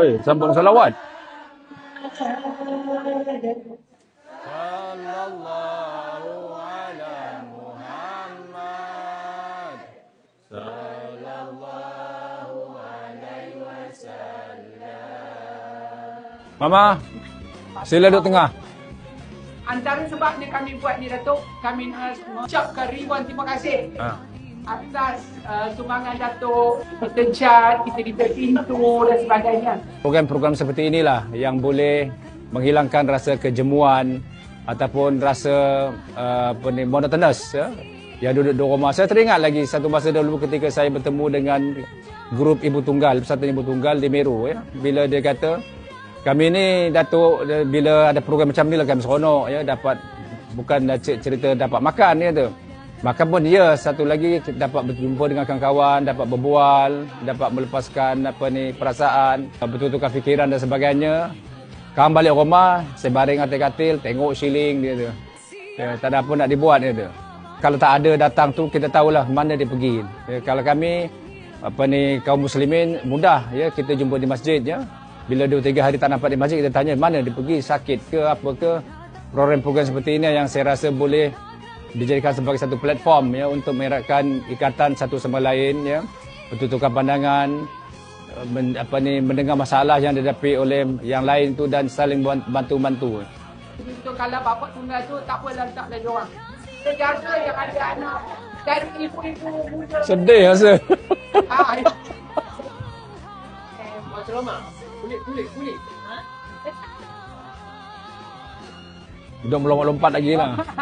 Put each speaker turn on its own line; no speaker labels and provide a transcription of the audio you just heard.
Eh, sambung salawat.
Sallallahu ala Muhammad.
Mama, sila duduk tengah.
Antara sebabnya kami buat ni Datuk, kami nak mengucapkan ribuan terima kasih
Ha.
Atas uh, sumbangan Datuk, kita cat, kita diberi pintu dan sebagainya.
Program-program seperti inilah yang boleh menghilangkan rasa kejemuan ataupun rasa uh, monotonous ya. Yang duduk di rumah. Saya teringat lagi satu masa dulu ketika saya bertemu dengan grup Ibu Tunggal, Persatuan Ibu Tunggal di Meru ya. Bila dia kata kami ni Datuk bila ada program macam ni lah kami seronok ya dapat bukan cerita dapat makan dia tu. Makan pun dia satu lagi dapat berjumpa dengan kawan-kawan, dapat berbual, dapat melepaskan apa ni perasaan, bertukar fikiran dan sebagainya. Kawan balik rumah, saya baring atas katil, tengok shilling dia tu. Ya, tak ada apa nak dibuat dia tu. Kalau tak ada datang tu kita tahulah mana dia pergi. Ya, kalau kami apa ni kaum muslimin mudah ya kita jumpa di masjid ya. Bila dua tiga hari tak nampak di masjid kita tanya mana dia pergi sakit ke apa ke. Program-program seperti ini yang saya rasa boleh dijadikan sebagai satu platform ya untuk mengeratkan ikatan satu sama lain ya. Bertukar pandangan eh, men, apa ni mendengar masalah yang dihadapi oleh yang lain tu dan saling bantu-bantu.
Untuk kalau bapak tunggal tu tak apalah tak ada orang. Kita jaga yang ada anak dan ibu-ibu muda.
Sedih rasa.
Ah, eh,
Macam lama? Kulit, kulit, kulit.
Duduk melompat-lompat lagi lah.